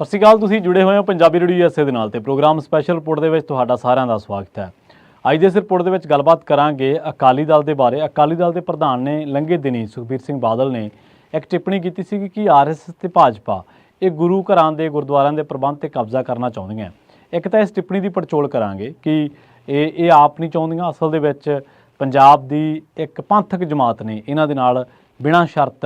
ਸਤਿ ਸ਼੍ਰੀ ਅਕਾਲ, ਤੁਸੀਂ ਜੁੜੇ ਹੋਏ ਹੋ ਪੰਜਾਬੀ ਰੇਡੀਓ ਯੂਐਸਏ ਦੇ ਨਾਲ ਤੇ ਪ੍ਰੋਗਰਾਮ ਸਪੈਸ਼ਲ ਰਿਪੋਰਟ ਦੇ ਵਿੱਚ ਤੁਹਾਡਾ ਸਾਰਿਆਂ ਦਾ ਸਵਾਗਤ ਹੈ। ਅੱਜ ਦੇ ਇਸ ਰਿਪੋਰਟ ਦੇ ਵਿੱਚ ਗੱਲਬਾਤ ਕਰਾਂਗੇ ਅਕਾਲੀ ਦਲ ਦੇ ਬਾਰੇ। ਅਕਾਲੀ ਦਲ ਦੇ ਪ੍ਰਧਾਨ ਨੇ ਲੰਘੇ ਦਿਨੀ ਸੁਖਬੀਰ ਸਿੰਘ ਬਾਦਲ ਨੇ ਇੱਕ ਟਿੱਪਣੀ ਕੀਤੀ ਸੀ ਕਿ ਆਰਐਸਐਸ ਤੇ ਭਾਜਪਾ, ਇਹ ਗੁਰੂ ਘਰਾਂ ਦੇ ਗੁਰਦੁਆਰਿਆਂ ਦੇ ਪ੍ਰਬੰਧ ਤੇ ਕਬਜ਼ਾ ਕਰਨਾ ਚਾਹੁੰਦੀਆਂ ਇੱਕ ਤਾਂ ਇਸ ਟਿੱਪਣੀ ਦੀ ਪੜਚੋਲ ਕਰਾਂਗੇ ਕਿ ਇਹ ਇਹ ਆਪ ਨਹੀਂ ਚਾਹੁੰਦੀਆਂ। ਅਸਲ ਦੇ ਵਿੱਚ ਪੰਜਾਬ ਦੀ ਇੱਕ ਪੰਥਕ ਜਮਾਤ ਨੇ ਇਹਨਾਂ ਦੇ ਨਾਲ ਬਿਨਾਂ ਸ਼ਰਤ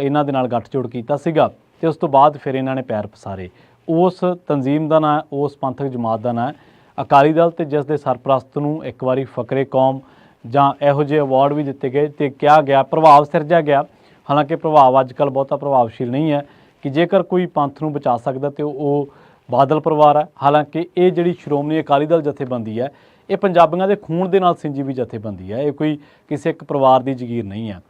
ਇਹਨਾਂ ਦੇ ਨਾਲ ਗੱਠਜੋੜ ਕੀਤਾ ਸੀਗਾ। ਤੇ ਉਸ ਤੋਂ ਬਾਅਦ ਫਿਰ ਇਹਨਾਂ ਨੇ ਪੈਰ ਪਸਾਰੇ। ਉਸ ਤਨਜ਼ੀਮ ਦਾ ਨਾਂ, ਉਸ ਪੰਥਕ ਜਮਾਤ ਦਾ ਨਾਂ ਅਕਾਲੀ ਦਲ ਤੇ ਜਿਸ ਦੇ ਸਰਪ੍ਰਸਤ ਨੂੰ ਇੱਕ ਵਾਰੀ ਫਕਰੇ ਕੌਮ ਜਾਂ ਇਹੋ ਜਿਹੇ ਅਵਾਰਡ ਵੀ ਦਿੱਤੇ ਗਏ ਤੇ ਕਿਹਾ ਗਿਆ, ਪ੍ਰਭਾਵ ਸਿਰਜਿਆ ਗਿਆ। ਹਾਲਾਂਕਿ ਪ੍ਰਭਾਵ ਅੱਜਕੱਲ ਬਹੁਤਾ ਪ੍ਰਭਾਵਸ਼ੀਲ ਨਹੀਂ ਹੈ ਕਿ ਜੇਕਰ ਕੋਈ ਪੰਥ ਨੂੰ ਬਚਾ ਸਕਦਾ ਤੇ ਉਹ ਬਾਦਲ ਪਰਿਵਾਰ ਹੈ। ਹਾਲਾਂਕਿ ਇਹ ਜਿਹੜੀ ਸ਼੍ਰੋਮਣੀ ਅਕਾਲੀ ਦਲ ਜਥੇਬੰਦੀ ਹੈ, ਇਹ ਪੰਜਾਬੀਆਂ ਦੇ ਖੂਨ ਦੇ ਨਾਲ ਸਿੰਜੀ ਵੀ ਜਥੇਬੰਦੀ ਹੈ। ਇਹ ਕੋਈ ਕਿਸੇ ਇੱਕ ਪਰਿਵਾਰ ਦੀ ਜ਼ਗੀਰ ਨਹੀਂ ਹੈ।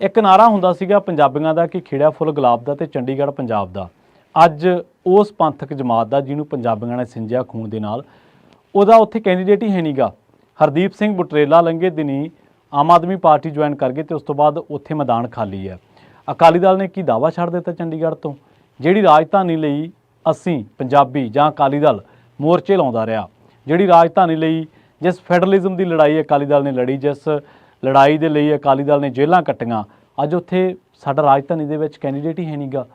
ਇੱਕ ਨਾਰਾ ਹੁੰਦਾ ਸੀਗਾ ਪੰਜਾਬੀਆਂ ਦਾ ਕਿ ਖਿੜਿਆ ਫੁੱਲ ਗੁਲਾਬ ਦਾ ਤੇ ਚੰਡੀਗੜ੍ਹ ਪੰਜਾਬ ਦਾ। ਅੱਜ ਉਸ ਪੰਥਕ ਜਮਾਤ ਦਾ ਜਿਹਨੂੰ ਪੰਜਾਬੀਆਂ ਨੇ ਸਿੰਜਿਆ ਖੂਨ ਦੇ ਨਾਲ, ਉਹਦਾ ਉੱਥੇ ਕੈਂਡੀਡੇਟ ਹੀ ਹੈ ਨਹੀਂਗਾ ਹਰਦੀਪ ਸਿੰਘ ਬੁਟਰੇਲਾ ਲੰਘੇ ਦਿਨੀ ਆਮ ਆਦਮੀ ਪਾਰਟੀ ਜੁਆਇਨ ਕਰ ਗਏ ਤੇ ਉਸ ਤੋਂ ਬਾਅਦ ਉੱਥੇ ਮੈਦਾਨ ਖਾਲੀ ਹੈ। ਅਕਾਲੀ ਦਲ ਨੇ ਕੀ ਦਾਵਾ ਛੱਡ ਦਿੱਤਾ ਚੰਡੀਗੜ੍ਹ ਤੋਂ? ਜਿਹੜੀ ਰਾਜਧਾਨੀ ਲਈ ਅਸੀਂ ਪੰਜਾਬੀ ਜਾਂ ਅਕਾਲੀ ਦਲ ਮੋਰਚੇ ਲਾਉਂਦਾ ਰਿਹਾ, ਜਿਹੜੀ ਰਾਜਧਾਨੀ ਲਈ ਜਿਸ ਫੈਡਰਲਿਜ਼ਮ ਦੀ ਲੜਾਈ ਅਕਾਲੀ ਦਲ ਨੇ ਲੜੀ, ਜਿਸ ਲੜਾਈ ਦੇ ਲਈ ਅਕਾਲੀ ਦਲ ਨੇ ਜੇਲ੍ਹਾਂ ਕੱਟੀਆਂ। ਅੱਜ ਉੱਥੇ ਸਾਡਾ ਰਾਜਧਾਨੀ ਦੇ ਵਿੱਚ ਕੈਂਡੀਡੇਟ ਹੀ ਹੈ ਨਹੀਂਗਾ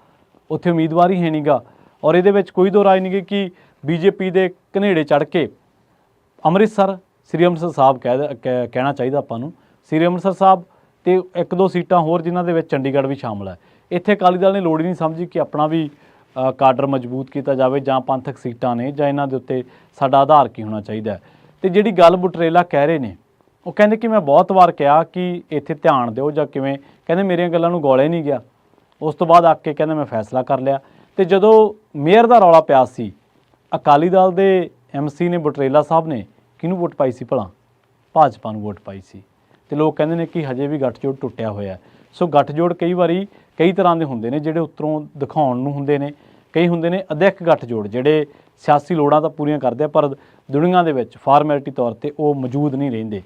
ਉੱਥੇ ਉਮੀਦਵਾਰ ਹੀ ਹੈ ਨਹੀਂਗਾ ਔਰ ਇਹਦੇ ਵਿੱਚ ਕੋਈ ਦੋ ਰਾਏ ਨਹੀਂ ਗੀ ਕਿ ਬੀਜੇਪੀ ਦੇ ਘਨੇੜੇ ਚੜ ਕੇ ਅੰਮ੍ਰਿਤਸਰ, ਸ੍ਰੀ ਅੰਮ੍ਰਿਤਸਰ ਸਾਹਿਬ ਕਹਿ ਦ- ਕਹਿ- ਕਹਿਣਾ ਚਾਹੀਦਾ ਆਪਾਂ ਨੂੰ। ਸ੍ਰੀ ਅੰਮ੍ਰਿਤਸਰ ਸਾਹਿਬ ਤੇ ਇੱਕ ਦੋ ਸੀਟਾਂ ਹੋਰ ਜਿਨ੍ਹਾਂ ਦੇ ਵਿੱਚ ਚੰਡੀਗੜ੍ਹ ਵੀ ਸ਼ਾਮਲ ਹੈ। ਇੱਥੇ ਅਕਾਲੀ ਦਲ ਨੇ ਲੋੜ ਹੀ ਨਹੀਂ ਸਮਝੀ ਕਿ ਆਪਣਾ ਵੀ ਕਾਡਰ ਮਜ਼ਬੂਤ ਕੀਤਾ ਜਾਵੇ ਜਾਂ ਪੰਥਕ ਸੀਟਾਂ ਨੇ ਜਾਂ ਇਹਨਾਂ ਦੇ ਉੱਤੇ ਸਾਡਾ ਆਧਾਰ ਕੀ ਹੋਣਾ ਚਾਹੀਦਾ ਹੈ। ਤੇ ਜਿਹੜੀ ਗੱਲ ਬੁਟਰੇਲਾ ਕਹਿ ਰਹੇ ਨੇ ਉਹ ਕਹਿੰਦੇ ਕਿ ਮੈਂ ਬਹੁਤ ਵਾਰ ਕਿਹਾ ਕਿ ਇੱਥੇ ਧਿਆਨ ਦਿਓ ਜਾਂ ਕਿਵੇਂ। ਕਹਿੰਦੇ ਮੇਰੀਆਂ ਗੱਲਾਂ ਨੂੰ ਗੋਲੇ ਨਹੀਂ ਗਿਆ। ਉਸ ਤੋਂ ਬਾਅਦ ਆ ਕੇ ਕਹਿੰਦੇ ਮੈਂ ਫੈਸਲਾ ਕਰ ਲਿਆ। ਤੇ ਜਦੋਂ ਮੇਅਰ ਦਾ ਰੌਲਾ ਪਿਆ ਸੀ, ਅਕਾਲੀ ਦਲ ਦੇ ਐਮਸੀ ਨੇ ਬੁਟਰੇਲਾ ਸਾਹਿਬ ਨੇ ਕਿਹਨੂੰ ਵੋਟ ਪਾਈ ਸੀ ਭਲਾ? ਭਾਜਪਾ ਨੂੰ ਵੋਟ ਪਾਈ ਸੀ। ਤੇ ਲੋਕ ਕਹਿੰਦੇ ਨੇ ਕਿ ਹਜੇ ਵੀ ਗੱਠਜੋੜ ਟੁੱਟਿਆ ਹੋਇਆ। ਸੋ ਗੱਠਜੋੜ ਕਈ ਵਾਰੀ ਕਈ ਤਰ੍ਹਾਂ ਦੇ ਹੁੰਦੇ ਨੇ ਜਿਹੜੇ ਉੱਤਰੋਂ ਦਿਖਾਉਣ ਨੂੰ ਹੁੰਦੇ ਨੇ। ਕਈ ਹੁੰਦੇ ਨੇ ਅਧਿਕ ਗੱਠਜੋੜ ਜਿਹੜੇ ਸਿਆਸੀ ਲੋੜਾਂ ਤਾਂ ਪੂਰੀਆਂ ਕਰਦੇ ਆ, ਪਰ ਦੁਨੀਆ ਦੇ ਵਿੱਚ ਫਾਰਮੈਲਿਟੀ ਤੌਰ ਤੇ ਉਹ ਮੌਜੂਦ ਨਹੀਂ ਰਹਿੰਦੇ।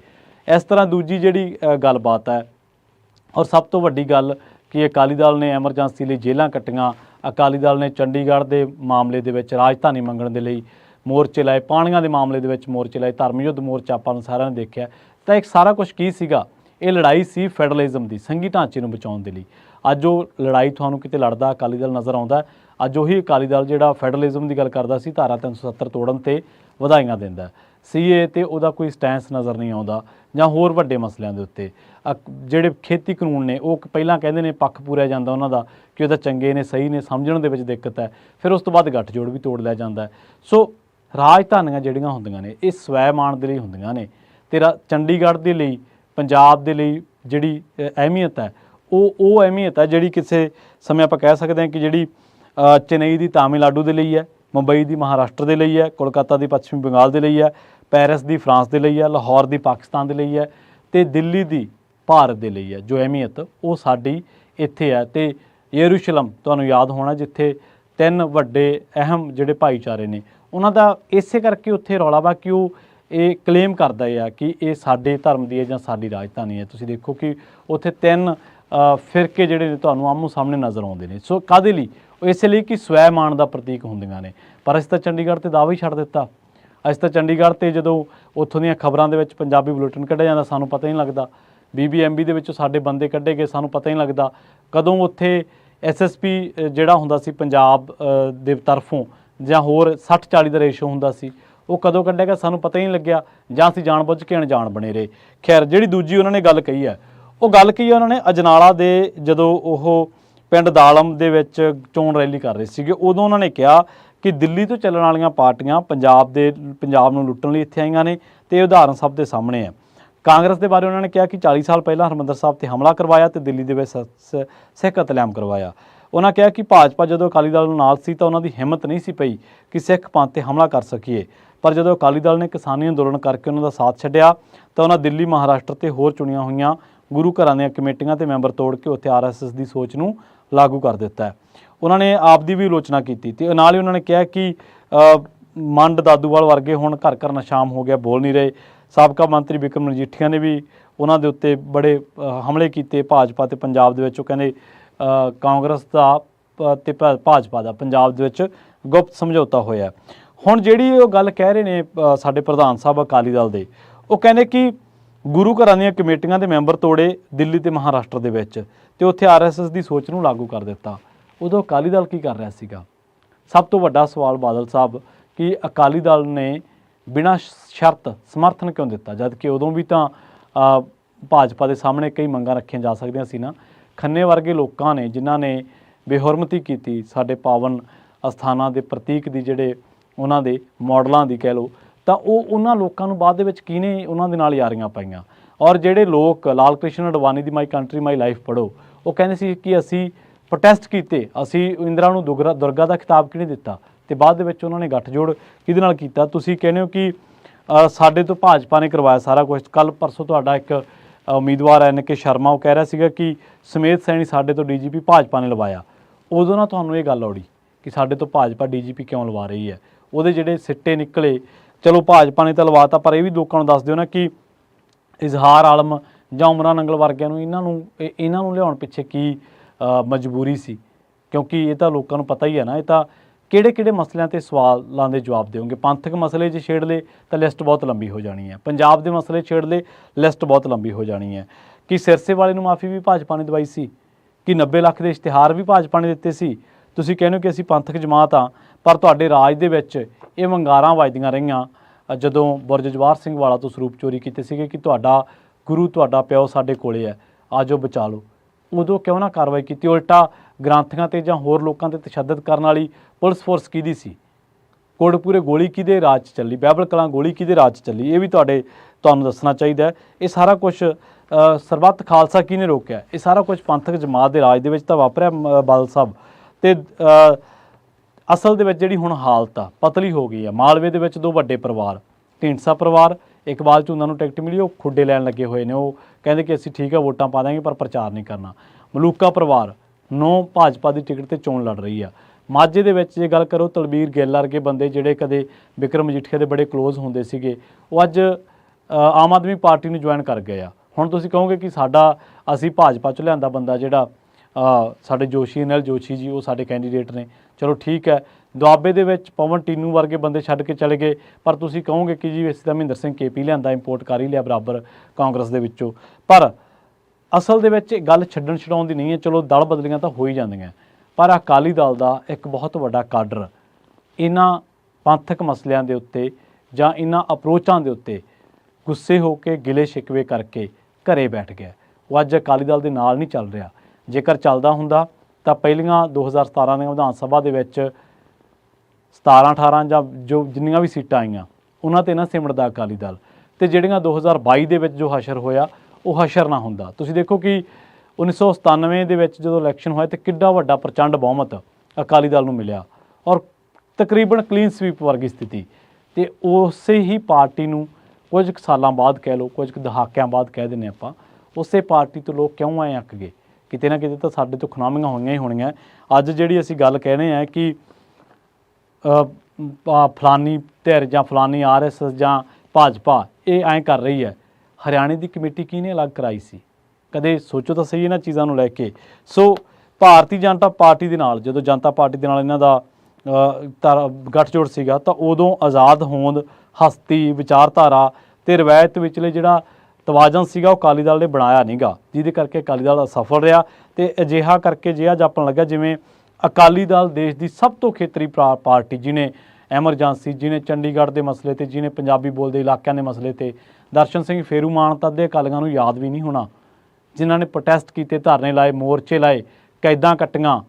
ਇਸ ਤਰ੍ਹਾਂ ਦੂਜੀ ਜਿਹੜੀ ਗੱਲਬਾਤ ਹੈ, ਔਰ ਸਭ ਤੋਂ ਵੱਡੀ ਗੱਲ ਕਿ ਅਕਾਲੀ ਦਲ ਨੇ ਐਮਰਜੈਂਸੀ ਲਈ ਜੇਲ੍ਹਾਂ ਕੱਟੀਆਂ, ਅਕਾਲੀ ਦਲ ਨੇ ਚੰਡੀਗੜ੍ਹ ਦੇ ਮਾਮਲੇ ਦੇ ਵਿੱਚ ਰਾਜਧਾਨੀ ਮੰਗਣ ਦੇ ਲਈ ਮੋਰਚੇ ਲਾਏ, ਪਾਣੀਆਂ ਦੇ ਮਾਮਲੇ ਦੇ ਵਿੱਚ ਮੋਰਚੇ ਲਾਏ, ਧਰਮ ਯੁੱਧ ਮੋਰਚਾ ਆਪਾਂ ਨੂੰ ਸਾਰਿਆਂ ਨੇ ਦੇਖਿਆ। ਤਾਂ ਇੱਕ ਸਾਰਾ ਕੁਝ ਕੀ ਸੀਗਾ? ਇਹ ਲੜਾਈ ਸੀ ਫੈਡਰਲਿਜ਼ਮ ਦੀ, ਸੰਘੀ ਢਾਂਚੇ ਨੂੰ ਬਚਾਉਣ ਦੇ ਲਈ। ਅੱਜ ਉਹ ਲੜਾਈ ਤੁਹਾਨੂੰ ਕਿਤੇ ਲੜਦਾ ਅਕਾਲੀ ਦਲ ਨਜ਼ਰ ਆਉਂਦਾ ਅੱਜ ਉਹੀ ਅਕਾਲੀ ਦਲ ਜਿਹੜਾ ਫੈਡਰਲਿਜ਼ਮ ਦੀ ਗੱਲ ਕਰਦਾ ਸੀ, ਧਾਰਾ 370 ਤੋੜਨ ਤੇ ਵਧਾਈਆਂ ਦਿੰਦਾ ਸੀਏ ਤੇ ਉਹਦਾ ਕੋਈ ਸਟੈਂਸ ਨਜ਼ਰ ਨਹੀਂ ਆਉਂਦਾ ਜਾਂ ਹੋਰ ਵੱਡੇ ਮਸਲਿਆਂ ਦੇ ਉੱਤੇ। ਅਕ- ਜਿਹੜੇ ਖੇਤੀ ਕਾਨੂੰਨ ਨੇ, ਉਹ ਪਹਿਲਾਂ ਕਹਿੰਦੇ ਨੇ ਪੱਖ ਪੂਰਿਆ ਜਾਂਦਾ ਉਹਨਾਂ ਦਾ ਕਿ ਉਹਦਾ ਚੰਗੇ ਨੇ, ਸਹੀ ਨੇ, ਸਮਝਣ ਦੇ ਵਿੱਚ ਦਿੱਕਤ ਹੈ। ਫਿਰ ਉਸ ਤੋਂ ਬਾਅਦ ਗੱਠਜੋੜ ਵੀ ਤੋੜ ਲਿਆ ਜਾਂਦਾ ਸੋ ਰਾਜਧਾਨੀਆਂ ਜਿਹੜੀਆਂ ਹੁੰਦੀਆਂ ਨੇ, ਇਹ ਸਵੈ ਮਾਣ ਦੇ ਲਈ ਹੁੰਦੀਆਂ ਨੇ। ਤੇਰਾ ਚੰਡੀਗੜ੍ਹ ਦੇ ਲਈ, ਪੰਜਾਬ ਦੇ ਲਈ ਜਿਹੜੀ ਅਹਿਮੀਅਤ ਹੈ, ਉਹ ਉਹ ਅਹਿਮੀਅਤ ਹੈ ਜਿਹੜੀ ਕਿਸੇ ਸਮੇਂ ਆਪਾਂ ਕਹਿ ਸਕਦੇ ਹਾਂ ਕਿ ਜਿਹੜੀ ਚੇਨਈ ਦੀ ਤਾਮਿਲਨਾਡੂ ਦੇ ਲਈ ਹੈ, ਮੁੰਬਈ ਦੀ ਮਹਾਰਾਸ਼ਟਰ ਦੇ ਲਈ ਹੈ, ਕੋਲਕਾਤਾ ਦੀ ਪੱਛਮੀ ਬੰਗਾਲ ਦੇ ਲਈ ਹੈ ਪੈਰਿਸ ਦੀ, ਫਰਾਂਸ ਦੇ ਲਈ ਹੈ, ਲਾਹੌਰ ਦੀ, ਪਾਕਿਸਤਾਨ ਦੇ ਲਈ ਹੈ ਤੇ ਦਿੱਲੀ ਦੀ, ਭਾਰਤ ਦੇ ਲਈ ਹੈ। ਜੋ ਅਹਿਮੀਅਤ, ਉਹ ਸਾਡੀ ਇੱਥੇ ਹੈ ਤੇ ਯਰੂਸ਼ਲਮ ਤੁਹਾਨੂੰ ਯਾਦ ਹੋਣਾ ਜਿੱਥੇ ਤਿੰਨ ਵੱਡੇ ਅਹਿਮ ਜਿਹੜੇ ਭਾਈਚਾਰੇ ਨੇ। ਉਹਨਾਂ ਦਾ ਇਸੇ ਕਰਕੇ ਉੱਥੇ ਰੌਲਾ ਵਾ ਕਿ ਉਹ ਇਹ ਕਲੇਮ ਕਰਦਾ ਆ ਕਿ ਇਹ ਸਾਡੇ ਧਰਮ ਦੀ ਹੈ ਜਾਂ ਸਾਡੀ ਰਾਜਧਾਨੀ ਹੈ। ਤੁਸੀਂ ਦੇਖੋ ਕਿ ਉੱਥੇ ਤਿੰਨ ਫਿਰਕੇ ਜਿਹੜੇ ਨੇ ਤੁਹਾਨੂੰ ਆਮੋ ਸਾਹਮਣੇ ਨਜ਼ਰ ਆਉਂਦੇ ਨੇ। ਸੋ ਕਾਦੇ ਲਈ? ਉਹ ਇਸੇ ਲਈ ਕਿ ਸਵੈ ਮਾਣ ਦਾ ਪ੍ਰਤੀਕ ਹੁੰਦੀਆਂ ਨੇ। ਪਰ ਅਸੀਂ ਤਾਂ ਚੰਡੀਗੜ੍ਹ ਤੇ ਦਾਅਵਾ ਹੀ ਛੱਡ ਦਿੱਤਾ। ਅਸੀਂ ਤਾਂ ਚੰਡੀਗੜ੍ਹ ਤੇ ਜਦੋਂ ਉੱਥੋਂ ਦੀਆਂ ਖਬਰਾਂ ਦੇ ਵਿੱਚ ਪੰਜਾਬੀ ਬੁਲੇਟਿਨ ਕੱਢਿਆ ਜਾਂਦਾ, ਸਾਨੂੰ ਪਤਾ ਹੀ ਨਹੀਂ ਲੱਗਦਾ। ਬੀਬੀਐਮਬੀ ਦੇ ਵਿੱਚੋਂ ਸਾਡੇ ਬੰਦੇ ਕੱਢੇ ਗਏ, ਸਾਨੂੰ ਪਤਾ ਹੀ ਨਹੀਂ ਲੱਗਦਾ। ਕਦੋਂ ਉੱਥੇ ਐਸਐਸਪੀ ਜਿਹੜਾ ਹੁੰਦਾ ਸੀ ਪੰਜਾਬ ਦੇ ਤਰਫੋਂ, ਜਾਂ ਹੋਰ 60 40 ਦਾ ਰੇਸ਼ੋ ਹੁੰਦਾ ਸੀ, ਉਹ ਕਦੋਂ ਕੱਢਿਆ ਗਿਆ ਸਾਨੂੰ ਪਤਾ ਹੀ ਨਹੀਂ ਲੱਗਿਆ, ਜਾਂ ਅਸੀਂ ਜਾਣਬੁੱਝ ਕੇ ਅਣਜਾਣ ਬਣੇ ਰਹੇ। ਖੈਰ, ਜਿਹੜੀ ਦੂਜੀ ਉਹਨਾਂ ਨੇ ਗੱਲ ਕਹੀ ਹੈ, ਉਹ ਗੱਲ ਕੀ ਹੈ, ਉਹਨਾਂ ਨੇ ਅਜਨਾਲਾ ਦੇ ਜਦੋਂ ਉਹ ਪਿੰਡ ਦਾਲਮ ਦੇ ਵਿੱਚ ਚੋਣ ਰੈਲੀ ਕਰ ਰਹੇ ਸੀਗੇ, ਉਦੋਂ ਉਹਨਾਂ ਨੇ ਕਿਹਾ ਕਿ ਦਿੱਲੀ ਤੋਂ ਚੱਲਣ ਵਾਲੀਆਂ ਪਾਰਟੀਆਂ ਪੰਜਾਬ ਦੇ, ਪੰਜਾਬ ਨੂੰ ਲੁੱਟਣ ਲਈ ਇੱਥੇ ਆਈਆਂ ਨੇ ਤੇ ਇਹ ਉਦਾਹਰਨ ਸਭ ਦੇ ਸਾਹਮਣੇ ਹੈ। ਕਾਂਗਰਸ ਦੇ ਬਾਰੇ ਉਹਨਾਂ ਨੇ ਕਿਹਾ ਕਿ 40 ਸਾਲ ਪਹਿਲਾਂ ਹਰਮੰਦਰ ਸਾਹਿਬ ਤੇ ਹਮਲਾ ਕਰਵਾਇਆ ਤੇ ਦਿੱਲੀ ਦੇ ਵਿੱਚ ਸ- ਸਿੱਖ ਕਤਲੇਆਮ ਕਰਵਾਇਆ। ਉਹਨਾਂ ਕਿਹਾ ਕਿ ਭਾਜਪਾ ਜਦੋਂ ਅਕਾਲੀ ਦਲ ਨਾਲ ਸੀ ਤਾਂ ਉਹਨਾਂ ਦੀ ਹਿੰਮਤ ਨਹੀਂ ਸੀ ਪਈ ਕਿ ਸਿੱਖ ਪੰਥ ਤੇ ਹਮਲਾ ਕਰ ਸਕੀਏ। ਪਰ ਜਦੋਂ ਅਕਾਲੀ ਦਲ ਨੇ ਕਿਸਾਨੀ ਅੰਦੋਲਨ ਕਰਕੇ ਉਹਨਾਂ ਦਾ ਸਾਥ ਛੱਡਿਆ ਤਾਂ ਉਹਨਾਂ ਦਿੱਲੀ, ਮਹਾਰਾਸ਼ਟਰ ਤੇ ਹੋਰ ਚੁਣੀਆਂ ਹੋਈਆਂ ਗੁਰੂ ਘਰਾਂ ਦੀਆਂ ਕਮੇਟੀਆਂ ਤੇ ਮੈਂਬਰ ਤੋੜ ਕੇ ਉੱਥੇ ਆਰਐਸਐਸ ਦੀ ਸੋਚ ਨੂੰ ਲਾਗੂ ਕਰ ਦਿੱਤਾ ਹੈ। ਉਹਨਾਂ ਨੇ ਆਪ ਦੀ ਵੀ ਆਲੋਚਨਾ ਕੀਤੀ ਤੇ ਨਾਲ ਹੀ ਉਹਨਾਂ ਨੇ ਕਿਹਾ ਕਿ ਮੰਡ ਦਾਦੂਵਾਲ ਵਰਗੇ ਹੁਣ ਘਰ ਘਰ ਨਸ਼ਾਮ ਹੋ ਗਿਆ, ਬੋਲ ਨਹੀਂ ਰਹੇ। ਸਾਬਕਾ ਮੰਤਰੀ ਬਿਕਰਮ ਮਜੀਠੀਆ ਨੇ ਵੀ ਉਹਨਾਂ ਦੇ ਉੱਤੇ ਬੜੇ ਹਮਲੇ ਕੀਤੇ ਭਾਜਪਾ ਤੇ ਪੰਜਾਬ ਦੇ ਵਿੱਚ। ਉਹ ਕਹਿੰਦੇ ਕਾਂਗਰਸ ਦਾ ਪ- ਤੇ ਭਾ- ਭਾਜਪਾ ਦਾ, ਪੰਜਾਬ ਦੇ ਵਿੱਚ ਗੁਪਤ ਸਮਝੌਤਾ ਹੋਇਆ। ਹੁਣ ਜਿਹੜੀ ਉਹ ਗੱਲ ਕਹਿ ਰਹੇ ਨੇ ਸਾਡੇ ਪ੍ਰਧਾਨ ਸਾਹਿਬ ਅਕਾਲੀ ਦਲ ਦੇ, ਉਹ ਕਹਿੰਦੇ ਕਿ ਗੁਰੂ ਘਰਾਂ ਦੀਆਂ ਕਮੇਟੀਆਂ ਦੇ ਮੈਂਬਰ ਤੋੜੇ ਦਿੱਲੀ ਤੇ ਮਹਾਰਾਸ਼ਟਰ ਦੇ ਵਿੱਚ ਤੇ ਉੱਥੇ ਆਰਐਸਐਸ ਦੀ ਸੋਚ ਨੂੰ ਲਾਗੂ ਕਰ ਦਿੱਤਾ। ਉਦੋਂ ਅਕਾਲੀ ਦਲ ਕੀ ਕਰ ਰਿਹਾ ਸੀਗਾ? ਸਭ ਤੋਂ ਵੱਡਾ ਸਵਾਲ ਬਾਦਲ ਸਾਹਿਬ, ਕਿ ਅਕਾਲੀ ਦਲ ਨੇ ਬਿਨਾਂ ਸ਼ਰਤ ਸਮਰਥਨ ਕਿਉਂ ਦਿੱਤਾ? ਜਦ ਕਿ ਉਦੋਂ ਵੀ ਤਾਂ ਭਾਜਪਾ ਦੇ ਸਾਹਮਣੇ ਕਈ ਮੰਗਾਂ ਰੱਖੀਆਂ ਜਾ ਸਕਦੀਆਂ ਸੀ ਨਾ। ਖੰਨੇ ਵਰਗੇ ਲੋਕਾਂ ਨੇ, ਜਿਨ੍ਹਾਂ ਨੇ ਬੇਹੁਰਮਤੀ ਕੀਤੀ ਸਾਡੇ ਪਾਵਨ ਅਸਥਾਨਾਂ ਦੇ ਪ੍ਰਤੀਕ ਦੀ, ਜਿਹੜੇ ਉਹਨਾਂ ਦੇ ਮਾਡਲਾਂ ਦੀ ਕਹਿ ਲਓ, ਤਾਂ ਉਹ ਉਹਨਾਂ ਲੋਕਾਂ ਨੂੰ ਬਾਅਦ ਦੇ ਵਿੱਚ ਕਿਹਨੇ ਉਹਨਾਂ ਦੇ ਨਾਲ ਯਾਰੀਆਂ ਪਾਈਆਂ? ਔਰ ਜਿਹੜੇ ਲੋਕ ਲਾਲ ਕ੍ਰਿਸ਼ਨ ਅਡਵਾਨੀ ਦੀ ਮਾਈ ਕੰਟਰੀ ਮਾਈ ਲਾਈਫ ਪੜੋ ਉਹ ਕਹਿੰਦੇ ਸੀ ਕਿ ਅਸੀਂ ਪ੍ਰੋਟੈਸਟ ਕੀਤੇ। ਅਸੀਂ ਇੰਦਰਾ ਨੂੰ ਦੁਗਰਾ ਦੁਰਗਾ ਦਾ ਖਿਤਾਬ ਕਿਹਨੇ ਦਿੱਤਾ? ਤੇ ਬਾਅਦ ਦੇ ਵਿੱਚ ਉਹਨਾਂ ਨੇ ਗੱਠਜੋੜ ਕਿਹਦੇ ਨਾਲ ਕੀਤਾ? ਤੁਸੀਂ ਕਹਿੰਦੇ ਹੋ ਕਿ ਸਾਡੇ ਤੋਂ ਭਾਜਪਾ ਨੇ ਕਰਵਾਇਆ ਸਾਰਾ ਕੁਝ ਕੱਲ ਪਰਸੋਂ ਤੁਹਾਡਾ ਇੱਕ ਉਮੀਦਵਾਰ ਐਨ ਕੇ ਸ਼ਰਮਾ ਉਹ ਕਹਿ ਰਿਹਾ ਸੀਗਾ ਕਿ ਸਮੇਤ ਸੈਣੀ ਸਾਡੇ ਤੋਂ ਡੀਜੀਪੀ ਭਾਜਪਾ ਨੇ ਲਵਾਇਆ। ਉਦੋਂ ਨਾ ਤੁਹਾਨੂੰ ਇਹ ਗੱਲ ਔੜੀ ਕਿ ਸਾਡੇ ਤੋਂ ਭਾਜਪਾ ਡੀਜੀਪੀ ਕਿਉਂ ਲਵਾ ਰਹੀ ਹੈ? ਉਹਦੇ ਜਿਹੜੇ ਸਿੱਟੇ ਨਿਕਲੇ, ਚਲੋ ਭਾਜਪਾ ਨੇ ਤਾਂ ਲਵਾਤਾ, ਪਰ ਇਹ ਵੀ ਲੋਕਾਂ ਨੂੰ ਦੱਸ ਦਿਓ ਨਾ ਕਿ ਇਜ਼ਹਾਰ ਆਲਮ ਜਾਂ ਉਮਰਾਂ ਨੰਗਲ ਵਰਗਿਆਂ ਨੂੰ ਇਹਨਾਂ ਨੂੰ, ਇਹ- ਇਹਨਾਂ ਨੂੰ ਲਿਆਉਣ ਪਿੱਛੇ ਕੀ ਮਜਬੂਰੀ ਸੀ। ਕਿਉਂਕਿ ਇਹ ਤਾਂ ਲੋਕਾਂ ਨੂੰ ਪਤਾ ਹੀ ਹੈ ਨਾ, ਇਹ ਤਾਂ ਕਿਹੜੇ ਕਿਹੜੇ ਮਸਲਿਆਂ ਤੇ ਸਵਾਲਾਂ ਦੇ ਜਵਾਬ ਦਿਓਗੇ ਪੰਥਕ ਮਸਲੇ ਜੇ ਛੇੜ ਲਏ ਤਾਂ ਲਿਸਟ ਬਹੁਤ ਲੰਬੀ ਹੋ ਜਾਣੀ ਹੈ। ਪੰਜਾਬ ਦੇ ਮਸਲੇ ਛੇੜ ਲਏ, ਲਿਸਟ ਬਹੁਤ ਲੰਬੀ ਹੋ ਜਾਣੀ ਹੈ। ਕਿ ਸਿਰਸੇ ਵਾਲੇ ਨੂੰ ਮਾਫੀ ਵੀ ਭਾਜਪਾ ਨੇ ਦਵਾਈ ਸੀ? ਕਿ 90 ਲੱਖ ਦੇ ਇਸ਼ਤਿਹਾਰ ਵੀ ਭਾਜਪਾ ਨੇ ਦਿੱਤੇ ਸੀ? ਤੁਸੀਂ ਕਹਿੰਦੇ ਹੋ ਕਿ ਅਸੀਂ ਪੰਥਕ ਜਮਾਤ ਆ ਪਰ ਤੁਹਾਡੇ ਰਾਜ ਦੇ ਵਿੱਚ ਇਹ ਵੰਗਾਰਾਂ ਵੱਜਦੀਆਂ ਰਹੀਆਂ। ਜਦੋਂ ਬੁਰਜ ਜਵਾਹਰ ਸਿੰਘ ਵਾਲਾ ਤੋਂ ਸਰੂਪ ਚੋਰੀ ਕੀਤੇ ਸੀਗੇ ਕਿ ਤੁਹਾਡਾ ਗੁਰੂ, ਤੁਹਾਡਾ ਪਿਓ ਸਾਡੇ ਕੋਲੇ ਹੈ ਆਜੋ ਬਚਾ ਲਓ। ਉਦੋਂ ਕਿਉਂ ਨਾ ਕਾਰਵਾਈ ਕੀਤੀ? ਉਲਟਾ ਗ੍ਰਾਂਥੀਆਂ ਤੇ ਜਾਂ ਹੋਰ ਲੋਕਾਂ ਤੇ ਤਸ਼ੱਦਦ ਕਰਨ ਵਾਲੀ ਪੁਲਿਸ ਫੋਰਸ ਕਿਹਦੀ ਸੀ? ਕੋਟਪੂਰੇ ਗੋਲੀ ਕਿਹਦੇ ਰਾਜ 'ਚ ਚੱਲੀ? ਬਹਿਬਲ ਕਲਾਂ ਗੋਲੀ ਕਿਹਦੇ ਰਾਜ 'ਚ ਚੱਲੀ? ਇਹ ਵੀ ਤੁਹਾਡੇ, ਤੁਹਾਨੂੰ ਦੱਸਣਾ ਚਾਹੀਦਾ ਇਹ ਸਾਰਾ ਕੁਝ ਸਰਬੱਤ ਖਾਲਸਾ ਕਿਹਨੇ ਰੋਕਿਆ? ਇਹ ਸਾਰਾ ਕੁਝ ਪੰਥਕ ਜਮਾਤ ਦੇ ਰਾਜ ਦੇ ਵਿੱਚ ਤਾਂ ਵਾਪਰਿਆ ਬਾਦਲ ਸਾਹਿਬ। ਤੇ ਅਸਲ ਦੇ ਵਿੱਚ ਜਿਹੜੀ ਹੁਣ ਹਾਲਤ ਆ, ਪਤਲੀ ਹੋ ਗਈ ਆ। ਮਾਲਵੇ ਦੇ ਵਿੱਚ ਦੋ ਵੱਡੇ ਪਰਿਵਾਰ, ਢੀਂਡਸਾ ਪਰਿਵਾਰ ਇਕਬਾਲ ਝੁੰਦਾ ਨੂੰ ਟਿਕਟ ਮਿਲੀ, ਉਹ ਖੁੱਡੇ ਲੈਣ ਲੱਗੇ ਹੋਏ ਨੇ। ਉਹ ਕਹਿੰਦੇ ਕਿ ਅਸੀਂ ਠੀਕ ਆ, ਵੋਟਾਂ ਪਾ ਦਾਂਗੇ ਪਰ ਪ੍ਰਚਾਰ ਨਹੀਂ ਕਰਨਾ। ਮਲੂਕਾ ਪਰਿਵਾਰ, ਨੌ ਭਾਜਪਾ ਦੀ ਟਿਕਟ ਤੇ ਚੋਣ ਲੜ ਰਹੀ ਆ। ਮਾਝੇ ਦੇ ਵਿੱਚ ਜੇ ਗੱਲ ਕਰੋ ਤਲਬੀਰ ਗਿੱਲ ਵਰਗੇ ਬੰਦੇ ਜਿਹੜੇ ਕਦੇ ਵਿਕਰਮ ਮਜੀਠੀਆ ਦੇ ਬੜੇ ਕਲੋਜ਼ ਹੁੰਦੇ ਸੀਗੇ, ਉਹ ਅੱਜ ਆਮ ਆਦਮੀ ਪਾਰਟੀ ਨੂੰ ਜੁਆਇਨ ਕਰ ਗਏ ਆ। ਹੁਣ ਤੁਸੀਂ ਕਹੋਗੇ ਕਿ ਸਾਡਾ, ਅਸੀਂ ਭਾਜਪਾ ਚ ਲਿਆਂਦਾ ਬੰਦਾ ਜਿਹੜਾ ਸਾਡੇ ਜੋਸ਼ੀ ਨਲ ਜੋਸ਼ੀ ਜੀ, ਉਹ ਸਾਡੇ ਕੈਂਡੀਡੇਟ ਨੇ। ਚਲੋ ਠੀਕ ਹੈ ਦੁਆਬੇ ਦੇ ਵਿੱਚ ਪਵਨ ਟੀਨੂ ਵਰਗੇ ਬੰਦੇ ਛੱਡ ਕੇ ਚਲੇ ਗਏ। ਪਰ ਤੁਸੀਂ ਕਹੋਗੇ ਕਿ ਜੀ ਅਸੀਂ ਤਾਂ ਮਹਿੰਦਰ ਸਿੰਘ ਕੇਪੀ ਲਿਆਂਦਾ ਇੰਪੋਰਟ ਕਰ ਹੀ ਲਿਆ ਬਰਾਬਰ ਕਾਂਗਰਸ ਦੇ ਵਿੱਚੋਂ। ਪਰ ਅਸਲ ਦੇ ਵਿੱਚ ਗੱਲ ਛੱਡਣ ਛਡਾਉਣ ਦੀ ਨਹੀਂ ਹੈ। ਚਲੋ ਦਲ ਬਦਲੀਆਂ ਤਾਂ ਹੋ ਹੀ ਜਾਂਦੀਆਂ। ਪਰ ਅਕਾਲੀ ਦਲ ਦਾ ਇੱਕ ਬਹੁਤ ਵੱਡਾ ਕਾਡਰ ਇਹਨਾਂ ਪੰਥਕ ਮਸਲਿਆਂ ਦੇ ਉੱਤੇ ਜਾਂ ਇਹਨਾਂ ਅਪਰੋਚਾਂ ਦੇ ਉੱਤੇ ਗੁੱਸੇ ਹੋ ਕੇ ਗਿਲੇ ਸ਼ਿਕਵੇ ਕਰਕੇ ਘਰੇ ਬੈਠ ਗਿਆ। ਉਹ ਅੱਜ ਅਕਾਲੀ ਦਲ ਦੇ ਨਾਲ ਨਹੀਂ ਚੱਲ ਰਿਹਾ। ਜੇਕਰ ਚੱਲਦਾ ਹੁੰਦਾ ਤਾਂ ਪਹਿਲੀਆਂ 2017 ਦੀਆਂ ਵਿਧਾਨ ਸਭਾ ਦੇ ਵਿੱਚ 17 18 ਜਾਂ ਜੋ ਜਿੰਨੀਆਂ ਵੀ ਸੀਟਾਂ ਆਈਆਂ, ਉਹਨਾਂ ਤੇ ਨਾ ਸਿਮੜਦਾ ਅਕਾਲੀ ਦਲ। ਤੇ ਜਿਹੜੀਆਂ 2022 ਦੇ ਵਿੱਚ ਜੋ ਹਸ਼ਰ ਹੋਇਆ, ਉਹ ਹਸ਼ਰ ਨਾ ਹੁੰਦਾ। ਤੁਸੀਂ ਦੇਖੋ ਕਿ 1997 ਦੇ ਵਿੱਚ ਜਦੋਂ ਇਲੈਕਸ਼ਨ ਹੋਇਆ ਤੇ ਕਿੱਡਾ ਵੱਡਾ ਪ੍ਰਚੰਡ ਬਹੁਮਤ ਅਕਾਲੀ ਦਲ ਨੂੰ ਮਿਲਿਆ। ਔਰ ਤਕਰੀਬਨ ਕਲੀਨ ਸਵੀਪ ਵਰਗੀ ਸਥਿਤੀ। ਤੇ ਉਸੇ ਹੀ ਪਾਰਟੀ ਨੂੰ ਕੁਝ ਕੁ ਸਾਲਾਂ ਬਾਅਦ ਕਹਿ ਲਓ, ਕੁਝ ਕੁ ਦਹਾਕਿਆਂ ਬਾਅਦ ਕਹਿ ਦਿੰਨੇ ਆਪਾਂ, ਉਸੇ ਪਾਰਟੀ ਤੋਂ ਲੋਕ ਕਿਉਂ ਆਏ ਅੱਕ ਗਏ? ਕਿਤੇ ਨਾ ਕਿਤੇ ਤਾਂ ਸਾਡੇ ਤੋਂ ਖੁਨਾਮੀਆਂ ਹੋਈਆਂ ਹੀ ਹੋਣੀਆਂ। ਅੱਜ ਜਿਹੜੀ ਅਸੀਂ ਗੱਲ ਕਹਿ ਰਹੇ ਆ ਕਿ ਫਲਾਨੀ ਧਿਰ ਜਾਂ ਫਲਾਨੀ ਆਰਐਸਐਸ ਜਾਂ ਭਾਜਪਾ, ਇਹ ਐਂ ਕਰ ਰਹੀ ਹੈ। ਹਰਿਆਣੇ ਦੀ ਕਮੇਟੀ ਕਿਹਨੇ ਅਲੱਗ ਕਰਾਈ ਸੀ? ਕਦੇ ਸੋਚੋ ਤਾਂ ਸਹੀ ਇਹਨਾਂ ਚੀਜ਼ਾਂ ਨੂੰ ਲੈ ਕੇ। ਸੋ, ਭਾਰਤੀ ਜਨਤਾ ਪਾਰਟੀ ਦੇ ਨਾਲ, ਜਦੋਂ ਜਨਤਾ ਪਾਰਟੀ ਦੇ ਨਾਲ ਇਹਨਾਂ ਦਾ ਧਾਰਾ- ਗੱਠਜੋੜ ਸੀਗਾ, ਤਾਂ ਉਦੋਂ ਆਜ਼ਾਦ ਹੋਂਦ, ਹਸਤੀ, ਵਿਚਾਰਧਾਰਾ ਤੇ ਰਵਾਇਤ ਵਿਚਲੇ ਜਿਹੜਾ ਤਵਾਜ਼ਨ ਸੀਗਾ, ਉਹ ਅਕਾਲੀ ਦਲ ਨੇ ਬਣਾਇਆ ਨਹੀਂਗਾ ਜਿਹਦੇ ਕਰਕੇ ਅਕਾਲੀ ਦਲ ਅਸਫਲ ਰਿਹਾ ਤੇ ਅਜਿਹਾ ਕਰਕੇ ਜਿਹਾ ਅੱਜ ਆਪਾਂ ਲੱਗਾ, ਜਿਵੇਂ ਅਕਾਲੀ ਦਲ ਦੇਸ਼ ਦੀ ਸਭ ਤੋਂ ਖੇਤਰੀ ਪ੍ਰਾ- ਪਾਰਟੀ ਜਿਨੇ ਐਮਰਜੈਂਸੀ ਜਿਨੇ ਚੰਡੀਗੜ੍ਹ ਦੇ ਮਸਲੇ ਤੇ ਜਿਨੇ ਪੰਜਾਬੀ ਬੋਲਦੇ ਇਲਾਕਿਆਂ ਦੇ ਮਸਲੇ ਤੇ। ਦਰਸ਼ਨ ਸਿੰਘ ਫੇਰੂ ਮਾਨ ਤਾਂ ਦੇ ਅਕਾਲੀਆਂ ਨੂੰ ਯਾਦ ਵੀ ਨਹੀਂ ਹੋਣਾ। ਜਿਨ੍ਹਾਂ ਨੇ ਪ੍ਰੋਟੈਸਟ ਕੀਤੇ, ਧਰਨੇ ਲਾਏ, ਮੋਰਚੇ ਲਾਏ, ਕੈਦਾਂ ਕੱਟੀਆਂ।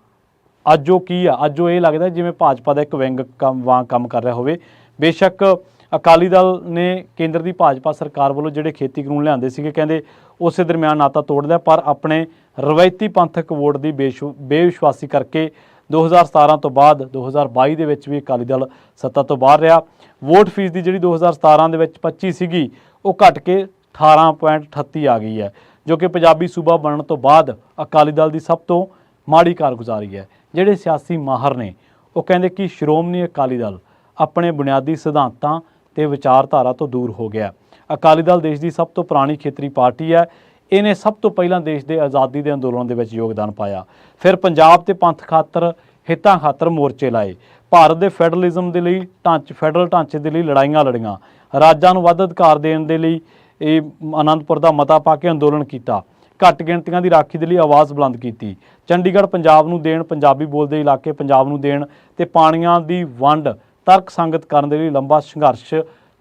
ਅੱਜ ਉਹ ਕੀ ਆ? ਅੱਜ ਉਹ ਇਹ ਲੱਗਦਾ ਜਿਵੇਂ ਭਾਜਪਾ ਦਾ ਇੱਕ ਵਿੰਗ ਕੰਮ ਵਾਂਗ ਕੰਮ ਕਰ ਰਿਹਾ ਹੋਵੇ। ਬੇਸ਼ੱਕ ਅਕਾਲੀ ਦਲ ਨੇ ਕੇਂਦਰ ਦੀ ਭਾਜਪਾ ਸਰਕਾਰ ਵੱਲੋਂ ਜਿਹੜੇ ਖੇਤੀ ਕਾਨੂੰਨ ਲਿਆਂਦੇ ਸੀਗੇ, ਕਹਿੰਦੇ ਉਸੇ ਦਰਮਿਆਨ ਨਾਤਾ ਤੋੜ ਲਿਆ ਪਰ ਆਪਣੇ ਰਵਾਇਤੀ ਪੰਥਕ ਵੋਟ ਦੀ ਬੇਸ਼ੁ- ਬੇਵਿਸ਼ਵਾਸੀ ਕਰਕੇ 2017 ਤੋਂ ਬਾਅਦ 2022 ਦੇ ਵਿੱਚ ਵੀ ਅਕਾਲੀ ਦਲ ਸੱਤਾ ਤੋਂ ਬਾਹਰ ਰਿਹਾ। ਵੋਟ ਫੀਸ ਦੀ ਜਿਹੜੀ 2017 ਦੇ ਵਿੱਚ 25 ਸੀਗੀ, ਉਹ ਘਟ ਕੇ 18.38 ਆ ਗਈ ਹੈ, ਜੋ ਕਿ ਪੰਜਾਬੀ ਸੂਬਾ ਬਣਨ ਤੋਂ ਬਾਅਦ ਅਕਾਲੀ ਦਲ ਦੀ ਸਭ ਤੋਂ ਮਾੜੀ ਕਾਰਗੁਜ਼ਾਰੀ ਹੈ। ਜਿਹੜੇ ਸਿਆਸੀ ਮਾਹਰ ਨੇ, ਉਹ ਕਹਿੰਦੇ ਕਿ ਸ਼੍ਰੋਮਣੀ ਅਕਾਲੀ ਦਲ ਆਪਣੇ ਬੁਨਿਆਦੀ ਸਿਧਾਂਤਾਂ ਤੇ ਵਿਚਾਰਧਾਰਾ ਤੋਂ ਦੂਰ ਹੋ ਗਿਆ। ਅਕਾਲੀ ਦਲ ਦੇਸ਼ ਦੀ ਸਭ ਤੋਂ ਪੁਰਾਣੀ ਖੇਤਰੀ ਪਾਰਟੀ ਹੈ ਇਹਨੇ ਸਭ ਤੋਂ ਪਹਿਲਾਂ ਦੇਸ਼ ਦੇ ਆਜ਼ਾਦੀ ਦੇ ਅੰਦੋਲਨ ਦੇ ਵਿੱਚ ਯੋਗਦਾਨ ਪਾਇਆ। ਫਿਰ ਪੰਜਾਬ ਤੇ ਪੰਥ ਖਾਤਰ, ਹਿੱਤਾਂ ਖਾਤਰ ਮੋਰਚੇ ਲਾਏ। ਭਾਰਤ ਦੇ ਫੈਡਰਲਿਜ਼ਮ ਦੇ ਲਈ ਢਾਂਚ, ਫੈਡਰਲ ਢਾਂਚੇ ਦੇ ਲਈ ਲੜਾਈਆਂ ਲੜੀਆਂ। ਰਾਜਾਂ ਨੂੰ ਵੱਧ ਅਧਿਕਾਰ ਦੇਣ ਦੇ ਲਈ ਇਹ ਆਨੰਦਪੁਰ ਦਾ ਮਤਾ ਪਾ ਕੇ ਅੰਦੋਲਨ ਕੀਤਾ। ਘੱਟ ਗਿਣਤੀਆਂ ਦੀ ਰਾਖੀ ਦੇ ਲਈ ਆਵਾਜ਼ ਬੁਲੰਦ ਕੀਤੀ। ਚੰਡੀਗੜ੍ਹ ਪੰਜਾਬ ਨੂੰ ਦੇਣ, ਪੰਜਾਬੀ ਬੋਲਦੇ ਇਲਾਕੇ ਪੰਜਾਬ ਨੂੰ ਦੇਣ ਤੇ ਪਾਣੀਆਂ ਦੀ ਵੰਡ ਤਰਕ ਸੰਗਤ ਕਰਨ ਦੇ ਲਈ ਲੰਬਾ ਸੰਘਰਸ਼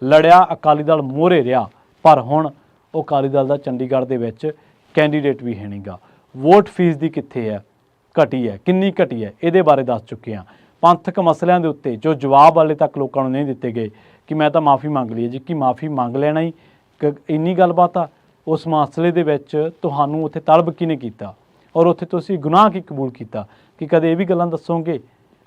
ਲੜਿਆ, ਅਕਾਲੀ ਦਲ ਮੋਹਰੇ ਰਿਹਾ। ਪਰ ਹੁਣ ਉਹ ਅਕਾਲੀ ਦਲ ਦਾ ਚੰਡੀਗੜ੍ਹ ਦੇ ਵਿੱਚ ਕੈਂਡੀਡੇਟ ਵੀ ਹੈ ਨਹੀਂਗਾ ਵੋਟ ਫੀਸ ਦੀ ਕਿੱਥੇ ਹੈ? ਘਟੀ ਹੈ। ਕਿੰਨੀ ਘਟੀ ਹੈ? ਇਹਦੇ ਬਾਰੇ ਦੱਸ ਚੁੱਕੇ ਹਾਂ। ਪੰਥਕ ਮਸਲਿਆਂ ਦੇ ਉੱਤੇ ਜੋ ਜਵਾਬ ਹਾਲੇ ਤੱਕ ਲੋਕਾਂ ਨੂੰ ਨਹੀਂ ਦਿੱਤੇ ਗਏ ਕਿ ਮੈਂ ਤਾਂ ਮਾਫੀ ਮੰਗ ਲਈ ਜੀ, ਕਿ ਮਾਫੀ ਮੰਗ ਲੈਣਾ ਹੀ। ਕ- ਇੰਨੀ ਗੱਲਬਾਤ ਆ। ਉਸ ਮਸਲੇ ਦੇ ਵਿੱਚ ਤੁਹਾਨੂੰ ਉੱਥੇ ਤਲਬ ਕਿਹਨੇ ਕੀਤਾ? ਔਰ ਉੱਥੇ ਤੁਸੀਂ ਗੁਨਾਹ ਕੀ ਕਬੂਲ ਕੀਤਾ? ਕਿ ਕਦੇ ਇਹ ਵੀ ਗੱਲਾਂ ਦੱਸੋਗੇ?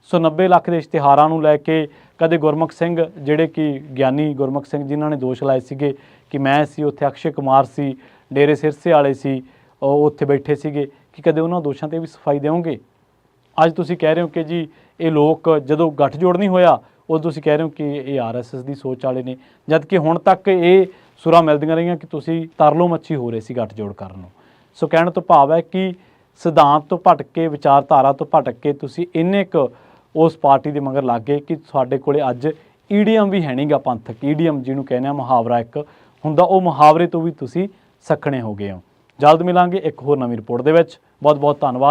ਸੋ 90 ਲੱਖ ਦੇ ਇਸ਼ਤਿਹਾਰਾਂ ਨੂੰ ਲੈ ਕੇ ਕਦੇ ਗੁਰਮੁਖ ਸਿੰਘ, ਜਿਹੜੇ ਕਿ ਗਿਆਨੀ ਗੁਰਮੁਖ ਸਿੰਘ ਜਿਨ੍ਹਾਂ ਨੇ ਦੋਸ਼ ਲਾਏ ਸੀਗੇ ਕਿ ਮੈਂ ਸੀ, ਉੱਥੇ ਅਕਸ਼ੇ ਕੁਮਾਰ ਸੀ, ਡੇਰੇ ਸਿਰਸੇ ਵਾਲੇ ਸੀ, ਉਹ ਉੱਥੇ ਬੈਠੇ ਸੀਗੇ। ਕਿ ਕਦੇ ਉਹਨਾਂ ਦੋਸ਼ਾਂ ਤੇ ਵੀ ਸਫ਼ਾਈ ਦਿਓਗੇ? ਅੱਜ ਤੁਸੀਂ ਕਹਿ ਰਹੇ ਹੋ ਕਿ ਜੀ ਇਹ ਲੋਕ ਜਦੋਂ ਗੱਠਜੋੜ ਨਹੀਂ ਹੋਇਆ, ਉਦੋਂ ਤੁਸੀਂ ਕਹਿ ਰਹੇ ਹੋ ਕਿ ਇਹ ਆਰਐਸਐਸ ਦੀ ਸੋਚ ਵਾਲੇ ਨੇ। ਜਦ ਕਿ ਹੁਣ ਤੱਕ ਇਹ ਸੁਰਾਂ ਮਿਲਦੀਆਂ ਰਹੀਆਂ ਕਿ ਤੁਸੀਂ ਤਰਲੋ ਮੱਛੀ ਹੋ ਰਹੇ ਸੀ ਗੱਠਜੋੜ ਕਰਨ ਨੂੰ। ਸੋ ਕਹਿਣ ਤੋਂ ਭਾਵ ਹੈ ਕਿ ਸਿਧਾਂਤ ਤੋਂ ਭਟਕ ਕੇ ਵਿਚਾਰਧਾਰਾ ਤੋਂ ਭਟਕ ਕੇ ਤੁਸੀਂ ਇੰਨੇ ਕੁ ਉਸ ਪਾਰਟੀ ਦੇ ਮਗਰ ਲੱਗ ਗਏ ਕਿ ਸਾਡੇ ਕੋਲੇ ਅੱਜ ਈਡੀਐਮ ਵੀ ਹੈ ਨਹੀਂਗਾ ਪੰਥਕ। ਈਡੀਐਮ ਜਿਹਨੂੰ ਕਹਿੰਦੇ ਆ ਮੁਹਾਵਰਾ ਇੱਕ ਹੁੰਦਾ ਉਹ ਮੁਹਾਵਰੇ ਤੋਂ ਵੀ ਤੁਸੀਂ ਸੱਖਣੇ ਹੋ ਗਏ ਹੋ। ਜਲਦ ਮਿਲਾਂਗੇ ਇੱਕ ਹੋਰ ਨਵੀਂ ਰਿਪੋਰਟ ਦੇ ਵਿੱਚ। ਬਹੁਤ ਬਹੁਤ ਧੰਨਵਾਦ।